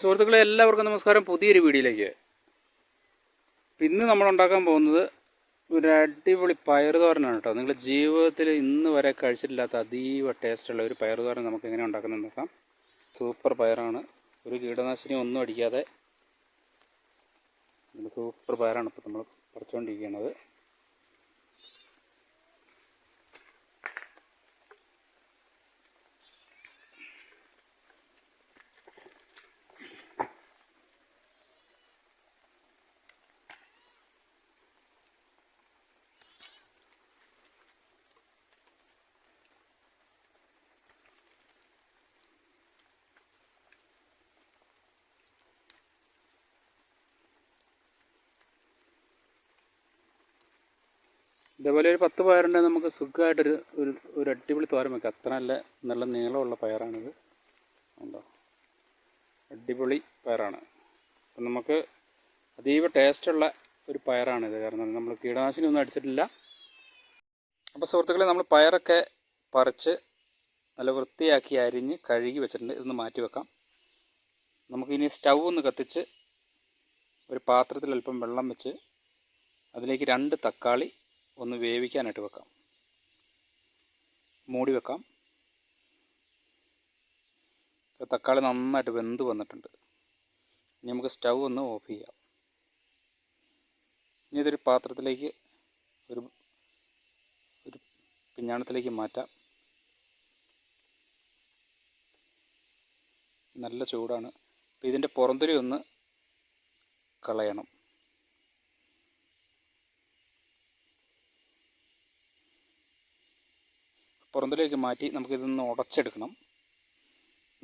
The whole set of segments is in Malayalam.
സുഹൃത്തുക്കളെ എല്ലാവർക്കും നമസ്കാരം. പുതിയൊരു വീഡിയോയിലേക്ക്. ഇന്ന് നമ്മൾ ഉണ്ടാക്കാൻ പോകുന്നത് ഒരു അടിപൊളി പയർ തോരനാണ് കേട്ടോ. നിങ്ങൾ ജീവിതത്തിൽ ഇന്ന് വരെ കഴിച്ചിട്ടില്ലാത്ത അതീവ ടേസ്റ്റുള്ള ഒരു പയർ തോരൻ നമുക്ക് എങ്ങനെ ഉണ്ടാക്കുന്നത് നോക്കാം. സൂപ്പർ പയറാണ്. ഒരു കീടനാശിനി ഒന്നും അടിക്കാതെ. സൂപ്പർ പയറാണ് ഇപ്പോൾ നമ്മൾ പറിച്ചുകൊണ്ടിരിക്കുന്നത് ഇതേപോലെ ഒരു പത്ത് പയറുണ്ടെങ്കിൽ നമുക്ക് സുഖമായിട്ടൊരു ഒരു ഒരു അടിപൊളി തോരൻ വെക്കാം. അത്ര നല്ല നല്ല നീളമുള്ള പയറാണിത്. ഉണ്ടോ അടിപൊളി പയറാണ്. അപ്പം നമുക്ക് അതീവ ടേസ്റ്റുള്ള ഒരു പയറാണിത്. കാരണം നമ്മൾ കീടനാശിനി ഒന്നും അടിച്ചിട്ടില്ല. അപ്പോൾ സുഹൃത്തുക്കളെ നമ്മൾ പയറൊക്കെ പറിച്ച് നല്ല വൃത്തിയാക്കി അരിഞ്ഞ് കഴുകി വെച്ചിട്ടുണ്ട്. ഇതൊന്ന് മാറ്റി വെക്കാം. നമുക്കിനി സ്റ്റൗ ഒന്ന് കത്തിച്ച് ഒരു പാത്രത്തിൽ അല്പം വെള്ളം വെച്ച് അതിലേക്ക് രണ്ട് തക്കാളി ഒന്ന് വേവിക്കാനായിട്ട് വെക്കാം. മൂടി വെക്കാം. തക്കാളി നന്നായിട്ട് വെന്ത് വന്നിട്ടുണ്ട്. ഇനി നമുക്ക് സ്റ്റൗ ഒന്ന് ഓഫ് ചെയ്യാം. ഇനി ഇതൊരു പാത്രത്തിലേക്ക് ഒരു ഒരു പിഞ്ഞാണത്തിലേക്ക് മാറ്റാം. നല്ല ചൂടാണ്. അപ്പോൾ ഇതിന്റെ പുറന്തൊലി ഒന്ന് കളയണം. പുറന്തിലേക്ക് മാറ്റി നമുക്കിതൊന്ന് ഉടച്ചെടുക്കണം.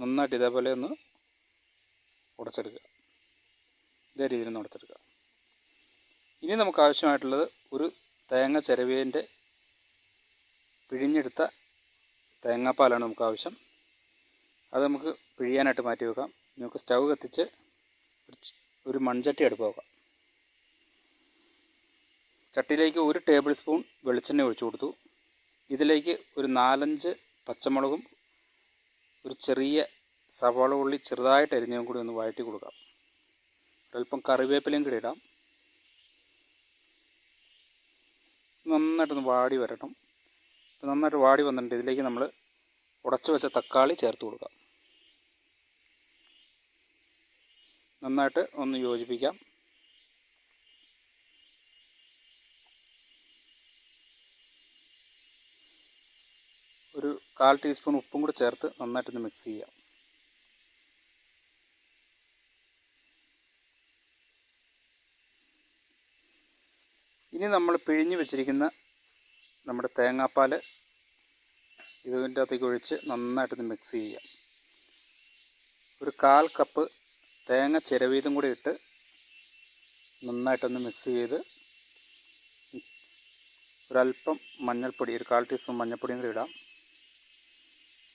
നന്നായിട്ട് ഇതേപോലെ ഒന്ന് ഉടച്ചെടുക്കുക. ഇതേ രീതിയിൽ ഒന്ന് ഉടച്ചെടുക്കുക. ഇനി നമുക്ക് ആവശ്യമായിട്ടുള്ളത് ഒരു തേങ്ങ ചിരവേന്റെ പിഴിഞ്ഞെടുത്ത തേങ്ങാപ്പാലാണ് നമുക്ക് ആവശ്യം. അത് നമുക്ക് പിഴിയാനായിട്ട് മാറ്റി വെക്കാം. നമുക്ക് സ്റ്റൗ കത്തിച്ച് ഒരു മൺചട്ടി അടുപ്പ് വെക്കാം. ചട്ടിയിലേക്ക് ഒരു ടേബിൾ സ്പൂൺ വെളിച്ചെണ്ണ ഒഴിച്ചു കൊടുത്തു. ഇതിലേക്ക് ഒരു നാലഞ്ച് പച്ചമുളകും ഒരു ചെറിയ സവാള ഉള്ളി ചെറുതായിട്ട് അരിഞ്ഞതും കൂടി ഒന്ന് വഴറ്റി കൊടുക്കാം. ഒരല്പം കറിവേപ്പിലയും കൂടി ഇടാം. നന്നായിട്ടൊന്ന് വാടി ഇപ്പം നന്നായിട്ട് വാടി വന്നിട്ടുണ്ട്. ഇതിലേക്ക് നമ്മൾ ഉടച്ചു വെച്ച തക്കാളി ചേർത്ത് കൊടുക്കാം. നന്നായിട്ട് ഒന്ന് യോജിപ്പിക്കാം ഒരു കാൽ ടീസ്പൂൺ ഉപ്പും കൂടി ചേർത്ത് നന്നായിട്ടൊന്ന് മിക്സ് ചെയ്യാം. ഇനി നമ്മൾ പിഴിഞ്ഞ് വെച്ചിരിക്കുന്ന നമ്മുടെ തേങ്ങാപ്പാൽ ഇതിന്റെ അകത്തേക്ക് ഒഴിച്ച് നന്നായിട്ടൊന്ന് മിക്സ് ചെയ്യാം. ഒരു കാൽ കപ്പ് തേങ്ങ ചിരവീതും കൂടി ഇട്ട് നന്നായിട്ടൊന്ന് മിക്സ് ചെയ്ത് ഒരല്പം മഞ്ഞൾപ്പൊടി ഒരു കാൽ ടീസ്പൂൺ മഞ്ഞൾപ്പൊടിയും കൂടി ഇടാം.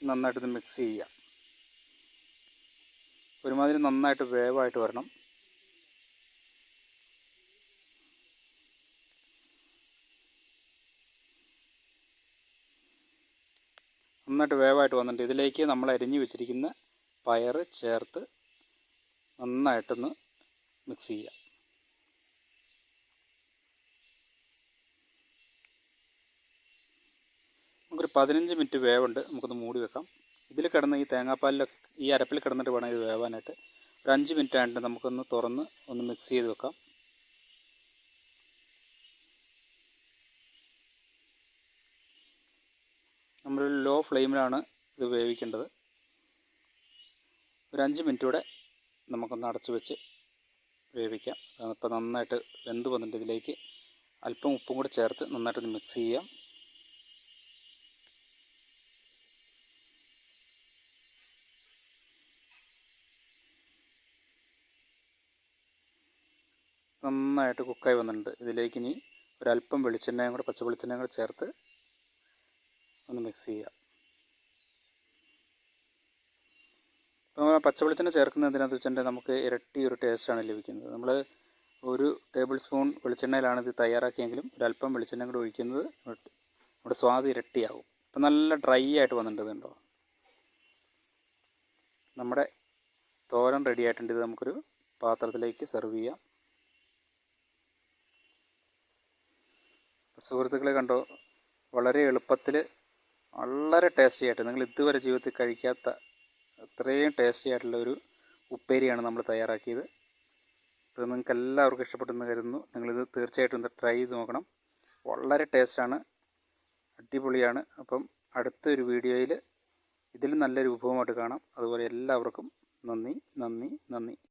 നന്നായിട്ടൊന്ന് മിക്സ് ചെയ്യുക. ഒരുമാതിരി നന്നായിട്ട് വേവായിട്ട് വരണം. നന്നായിട്ട് വേവായിട്ട് വന്നിട്ട് ഇതിലേക്ക് നമ്മൾ അരിഞ്ഞു വെച്ചിരിക്കുന്ന പയർ ചേർത്ത് നന്നായിട്ടൊന്ന് മിക്സ് ചെയ്യാം നമുക്കൊരു പതിനഞ്ച് മിനിറ്റ് വേവുണ്ട് നമുക്കൊന്ന് മൂടി വെക്കാം. ഇതിൽ കിടന്ന് ഈ തേങ്ങാപ്പാലിലൊക്കെ ഈ അരപ്പിൽ കിടന്നിട്ട് വേണം ഇത് വേവാനായിട്ട്. ഒരു അഞ്ച് മിനിറ്റ് ആയിട്ട് നമുക്കൊന്ന് തുറന്ന് ഒന്ന് മിക്സ് ചെയ്ത് വെക്കാം. നമ്മൾ ലോ ഫ്ലെയിമിലാണ് ഇത് വേവിക്കേണ്ടത്. ഒരു അഞ്ച് മിനിറ്റ് കൂടെ നമുക്കൊന്ന് അടച്ചു വെച്ച് വേവിക്കാം. ഇപ്പോൾ നന്നായിട്ട് വെന്ത് വന്നിട്ട് ഇതിലേക്ക് അല്പം ഉപ്പും കൂടി ചേർത്ത് നന്നായിട്ടൊന്ന് മിക്സ് ചെയ്യാം. നന്നായിട്ട് കുക്കായി വന്നിട്ടുണ്ട്. ഇതിലേക്ക് ഇനി ഒരല്പം വെളിച്ചെണ്ണയും കൂടെ പച്ച വെളിച്ചെണ്ണയും കൂടെ ചേർത്ത് ഒന്ന് മിക്സ് ചെയ്യുക അപ്പോൾ പച്ച വെളിച്ചെണ്ണ ചേർക്കുന്നത് എന്തിനാണെന്ന് വെച്ചിട്ടുണ്ടെങ്കിൽ നമുക്ക് ഇരട്ടി ഒരു ടേസ്റ്റാണ് ലഭിക്കുന്നത്. നമ്മൾ ഒരു ടേബിൾ സ്പൂൺ വെളിച്ചെണ്ണയിലാണ് ഇത് തയ്യാറാക്കിയെങ്കിലും ഒരല്പം വെളിച്ചെണ്ണ കൂടെ ഒഴിക്കുന്നത് നമ്മുടെ സ്വാദ് ഇരട്ടിയാകും ഇപ്പം നല്ല ഡ്രൈ ആയിട്ട് വന്നിട്ടുണ്ട് കണ്ടോ? നമ്മുടെ തോരൻ റെഡി ആയിട്ടുണ്ട്. ഇത് നമുക്കൊരു പാത്രത്തിലേക്ക് സെർവ് ചെയ്യാം. സുഹൃത്തുക്കളെ കണ്ടോ വളരെ എളുപ്പത്തിൽ വളരെ ടേസ്റ്റി ആയിട്ട് നിങ്ങൾ ഇതുവരെ ജീവിതത്തിൽ കഴിക്കാത്ത അത്രയും ടേസ്റ്റി ആയിട്ടുള്ള ഒരു ഉപ്പേരിയാണ് നമ്മൾ തയ്യാറാക്കിയത്. അപ്പോൾ നിങ്ങൾക്ക് എല്ലാവർക്കും ഇഷ്ടപ്പെട്ടെന്ന് കരുതുന്നു. നിങ്ങളിത് തീർച്ചയായിട്ടും ഒന്ന് ട്രൈ ചെയ്ത് നോക്കണം. വളരെ ടേസ്റ്റാണ് അടിപൊളിയാണ്. അപ്പം അടുത്തൊരു വീഡിയോയിൽ ഇതിൽ നല്ലൊരു വിഭവമായിട്ട് കാണാം. അതുപോലെ എല്ലാവർക്കും നന്ദി നന്ദി നന്ദി.